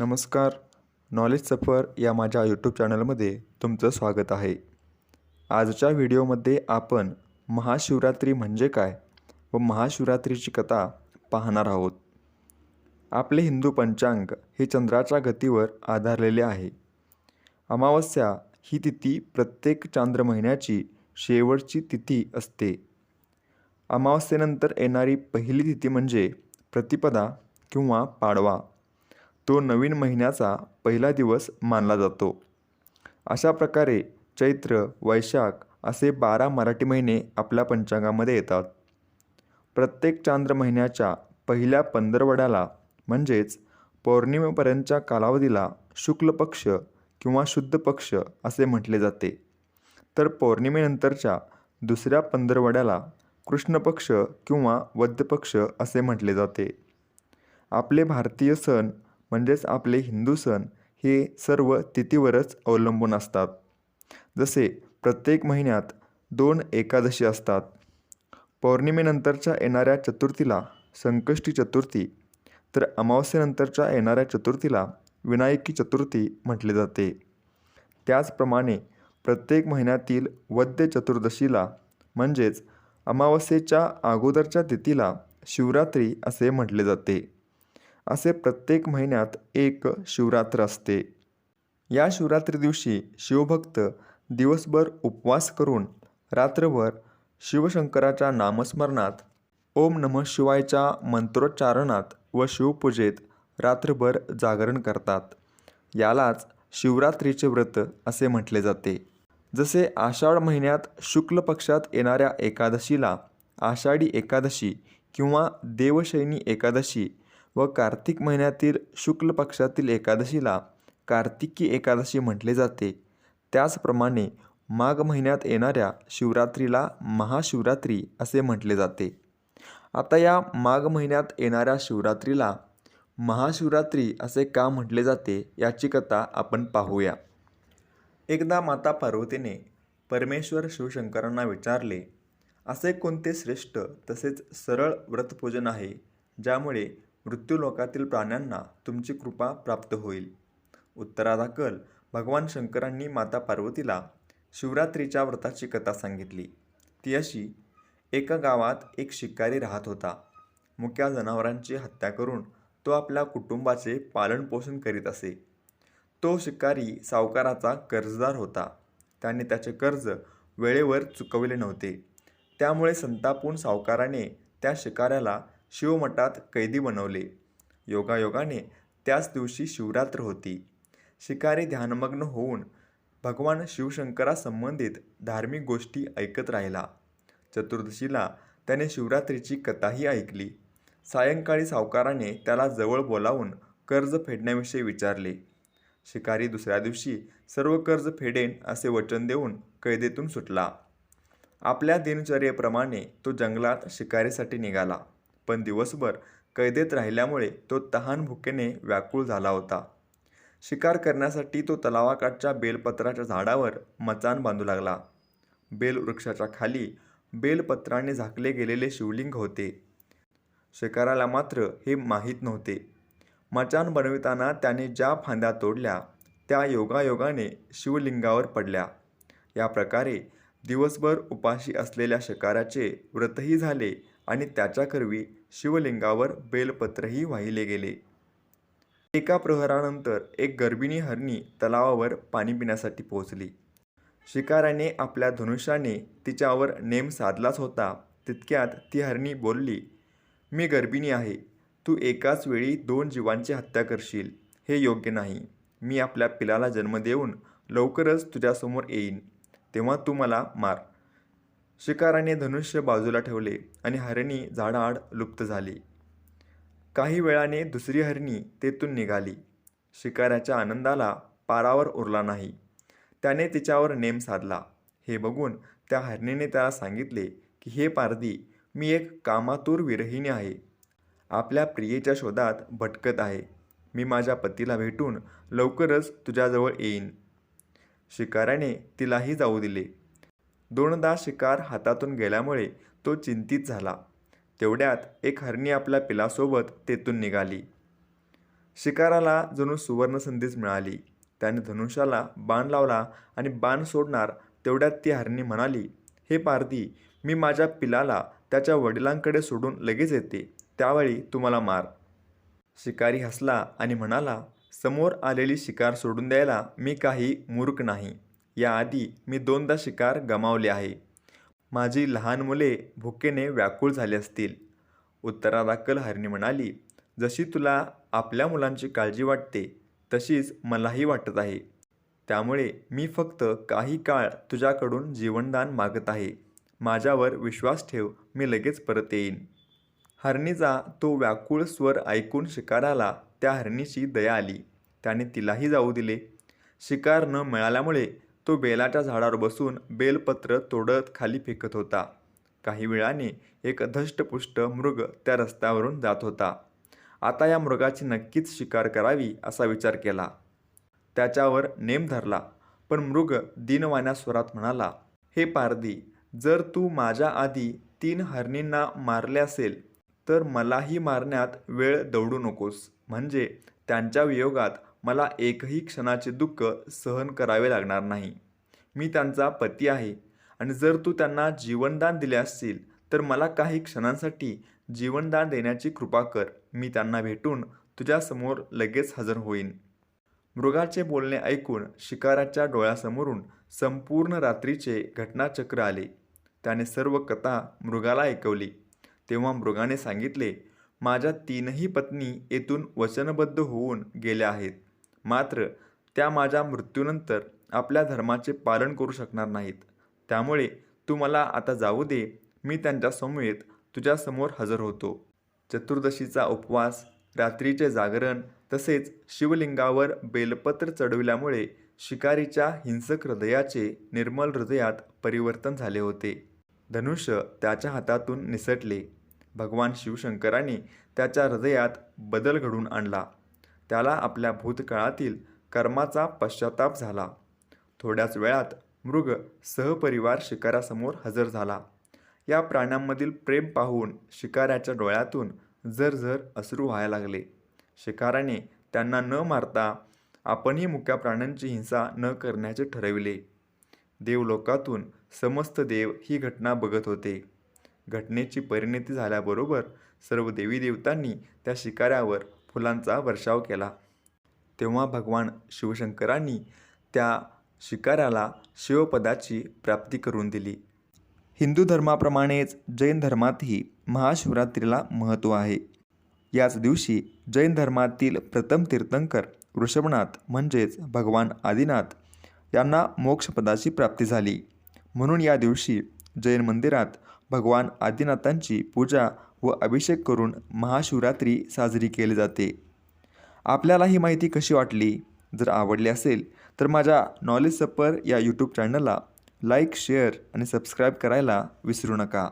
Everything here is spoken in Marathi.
नमस्कार. नॉलेज सफर या माझ्या यूट्यूब चॅनलमध्ये तुमचं स्वागत आहे. आजच्या व्हिडिओमध्ये आपण महाशिवरात्री म्हणजे काय व महाशिवरात्रीची कथा पाहणार आहोत. आपले हिंदू पंचांग हे चंद्राच्या गतीवर आधारलेले आहे. अमावस्या ही तिथी प्रत्येक चांद्र महिन्याची शेवटची तिथी असते. अमावस्येनंतर येणारी पहिली तिथी म्हणजे प्रतिपदा किंवा पाडवा. तो नवीन महिन्याचा पहिला दिवस मानला जातो. अशा प्रकारे चैत्र वैशाख असे बारा मराठी महिने आपल्या पंचांगामध्ये येतात. प्रत्येक चांद्र महिन्याच्या पहिल्या पंधरवड्याला म्हणजेच पौर्णिमेपर्यंतच्या कालावधीला शुक्ल पक्ष किंवा शुद्ध पक्ष असे म्हटले जाते. तर पौर्णिमेनंतरच्या दुसऱ्या पंधरवड्याला कृष्ण पक्ष किंवा वद्य पक्ष असे म्हटले जाते. आपले भारतीय सण म्हणजेच आपले हिंदू सण हे सर्व तिथीवरच अवलंबून असतात. जसे प्रत्येक महिन्यात दोन एकादशी असतात. पौर्णिमेनंतरच्या येणाऱ्या चतुर्थीला संकष्टी चतुर्थी तर अमावस्येनंतरच्या येणाऱ्या चतुर्थीला विनायकी चतुर्थी म्हटले जाते. त्याचप्रमाणे प्रत्येक महिन्यातील वद्य चतुर्दशीला म्हणजेच अमावस्येच्या अगोदरच्या तिथीला शिवरात्री असे म्हटले जाते. असे प्रत्येक महिन्यात एक शिवरात्र असते. या शिवरात्री दिवशी शिवभक्त दिवसभर उपवास करून रात्रभर शिवशंकराच्या नामस्मरणात ओम नमः शिवायच्या मंत्रोच्चारणात व शिवपूजेत रात्रभर जागरण करतात. यालाच शिवरात्रीचे व्रत असे म्हटले जाते. जसे आषाढ महिन्यात शुक्ल पक्षात येणाऱ्या एकादशीला आषाढी एकादशी किंवा देवशैनी एकादशी व कार्तिक महिन्यातील शुक्ल पक्षातील एकादशीला कार्तिकी एकादशी म्हटले जाते. त्याचप्रमाणे माघ महिन्यात येणाऱ्या शिवरात्रीला महाशिवरात्री असे म्हटले जाते. आता या माघ महिन्यात येणाऱ्या शिवरात्रीला महाशिवरात्री असे का म्हटले जाते याची कथा आपण पाहूया. एकदा माता पार्वतीने परमेश्वर शिवशंकरांना विचारले असे कोणते श्रेष्ठ तसेच सरळ व्रतपूजन आहे ज्यामुळे मृत्यूलोकातील प्राण्यांना तुमची कृपा प्राप्त होईल. उत्तरादाखल. भगवान शंकरांनी माता पार्वतीला शिवरात्रीच्या व्रताची कथा सांगितली. ती अशी एका गावात एक शिकारी राहत होता. मुक्या जनावरांची हत्या करून तो आपल्या कुटुंबाचे पालनपोषण करीत असे. तो शिकारी सावकाराचा कर्जदार होता. त्याने त्याचे कर्ज वेळेवर चुकवले नव्हते. त्यामुळे संतापून सावकाराने त्या शिकाऱ्याला शिवमठात कैदी बनवले. योगायोगाने त्याच दिवशी शिवरात्र होती. शिकारी ध्यानमग्न होऊन भगवान शिवशंकरासंबंधित धार्मिक गोष्टी ऐकत राहिला. चतुर्दशीला त्याने शिवरात्रीची कथाही ऐकली. सायंकाळी सावकाराने त्याला जवळ बोलावून कर्ज फेडण्याविषयी विचारले. शिकारी दुसऱ्या दिवशी सर्व कर्ज फेडेन असे वचन देऊन कैदेतून सुटला. आपल्या दिनचर्येप्रमाणे तो जंगलात शिकारीसाठी निघाला. पण दिवसभर कैदेत राहिल्यामुळे तो तहान भुकेने व्याकुळ झाला होता. शिकार करण्यासाठी तो तलावाकाठच्या बेलपत्राच्या झाडावर मचान बांधू लागला. बेल वृक्षाच्या खाली बेलपत्राने झाकले गेलेले शिवलिंग होते. शिकाराला मात्र हे माहीत नव्हते. मचान बनविताना त्याने ज्या फांद्या तोडल्या त्या योगायोगाने शिवलिंगावर पडल्या. या प्रकारे दिवसभर उपाशी असलेल्या शिकाराचे व्रतही झाले आणि त्याच्याकरवी शिवलिंगावर बेलपत्रही वाहिले गेले. एका प्रहरानंतर एक गर्भिणी हरणी तलावावर पाणी पिण्यासाठी पोहोचली. शिकाऱ्याने आपल्या धनुष्याने तिच्यावर नेम साधलाच होता. तितक्यात ती हरणी बोलली मी गर्भिणी आहे. तू एकाच वेळी दोन जीवांची हत्या करशील. हे योग्य नाही. मी आपल्या पिलाला जन्म देऊन लवकरच तुझ्यासमोर येईन. तेव्हा तू मला मार. शिकाराने धनुष्य बाजूला ठेवले आणि हरणी झाडाआड लुप्त झाली. काही वेळाने दुसरी हरणी तेथून निघाली. शिकाऱ्याच्या आनंदाला पारावर उरला नाही. त्याने तिच्यावर नेम साधला. हे बघून त्या हरणीने त्याला सांगितले की हे पारदी मी एक कामातूर विरहिणी आहे. आपल्या प्रियेच्या शोधात भटकत आहे. मी माझ्या पतीला भेटून लवकरच तुझ्याजवळ येईन. शिकाऱ्याने तिलाही जाऊ दिले. दोनदा शिकार हातातून गेल्यामुळे तो चिंतित झाला. तेवढ्यात एक हरणी आपल्या पिलासोबत तेथून निघाली. शिकाराला जणू सुवर्णसंधीच मिळाली. त्याने धनुष्याला बाण लावला आणि बाण सोडणार तेवढ्यात ती हरणी म्हणाली हे पारधी मी माझ्या पिलाला त्याच्या वडिलांकडे सोडून लगेच येते. त्यावेळी तुम्हाला मार. शिकारी हसला आणि म्हणाला समोर आलेली शिकार सोडून द्यायला मी काही मूर्ख नाही. याआधी मी दोनदा शिकार गमावले आहे. माझी लहान मुले भुकेने व्याकुळ झाली असतील. उत्तरादाखल हरणी म्हणाली जशी तुला आपल्या मुलांची काळजी वाटते तशीच मलाही वाटत आहे. त्यामुळे मी फक्त काही काळ तुझ्याकडून जीवनदान मागत आहे. माझ्यावर विश्वास ठेव मी लगेच परत येईन हरणीचा तो व्याकुळ स्वर ऐकून शिकाराला त्या हरणीची दया आली. त्याने तिलाही जाऊ दिले. शिकार न मिळाल्यामुळे तो बेलाच्या झाडावर बसून बेलपत्र तोडत खाली फेकत होता. काही वेळाने एक धष्टपुष्ट मृग त्या रस्त्यावरून जात होता. आता या मृगाची नक्कीच शिकार करावी असा विचार केला. त्याच्यावर नेम धरला. पण मृग दिनवाण्या स्वरात म्हणाला हे पारधी जर तू माझ्या आधी तीन हरणींना मारले असेल तर मलाही मारण्यात वेळ दौडू नकोस. म्हणजे त्यांच्या वियोगात मला एकही क्षणाचे दुःख सहन करावे लागणार नाही. मी त्यांचा पती आहे आणि जर तू त्यांना जीवनदान दिले असतील तर मला काही क्षणांसाठी जीवनदान देण्याची कृपा कर. मी त्यांना भेटून तुझ्यासमोर लगेच हजर होईन. मृगाचे बोलणे ऐकून शिकाराच्या डोळ्यासमोरून संपूर्ण रात्रीचे घटनाचक्र आले. त्याने सर्व कथा मृगाला ऐकवली. तेव्हा मृगाने सांगितले माझ्या तीनही पत्नी येथून वचनबद्ध होऊन गेल्या आहेत. मात्र त्या माझ्या मृत्यूनंतर आपल्या धर्माचे पालन करू शकणार नाहीत. त्यामुळे तू मला आता जाऊ दे. मी त्यांच्या समवेत तुझ्यासमोर हजर होतो. चतुर्दशीचा उपवास रात्रीचे जागरण तसेच शिवलिंगावर बेलपत्र चढविल्यामुळे शिकारीच्या हिंसक हृदयाचे निर्मल हृदयात परिवर्तन झाले होते. धनुष्य त्याच्या हातातून निसटले. भगवान शिवशंकरांनी त्याच्या हृदयात बदल घडून आणला. त्याला आपल्या भूतकाळातील कर्माचा पश्चाताप झाला. थोड्याच वेळात मृग सहपरिवार शिकारासमोर हजर झाला. या प्राण्यांमधील प्रेम पाहून शिकाऱ्याच्या डोळ्यातून झरझर अश्रू व्हायला लागले. शिकाराने त्यांना न मारता आपणही मुक्या प्राण्यांची हिंसा न करण्याचे ठरविले. देवलोकातून समस्त देव ही घटना बघत होते. घटनेची परिणती झाल्याबरोबर सर्व देवी देवतांनी त्या शिकाऱ्यावर फुलांचा वर्षाव केला. तेव्हा भगवान शिवशंकरांनी त्या शिकाऱ्याला शिवपदाची प्राप्ती करून दिली. हिंदू धर्माप्रमाणेच जैन धर्मातही महाशिवरात्रीला महत्त्व आहे. याच दिवशी जैन धर्मातील प्रथम तीर्थंकर वृषभनाथ म्हणजेच भगवान आदिनाथ यांना मोक्षपदाची प्राप्ती झाली. म्हणून या दिवशी जैन मंदिरात भगवान आदिनाथांची पूजा व अभिषेक करून महाशिवरात्री साजरी केली जाते. आपल्याला ही माहिती कशी वाटली? जर आवडली असेल तर माझ्या नॉलेज सपर या यूट्यूब चॅनलला लाईक शेअर आणि सबस्क्राईब करायला विसरू नका.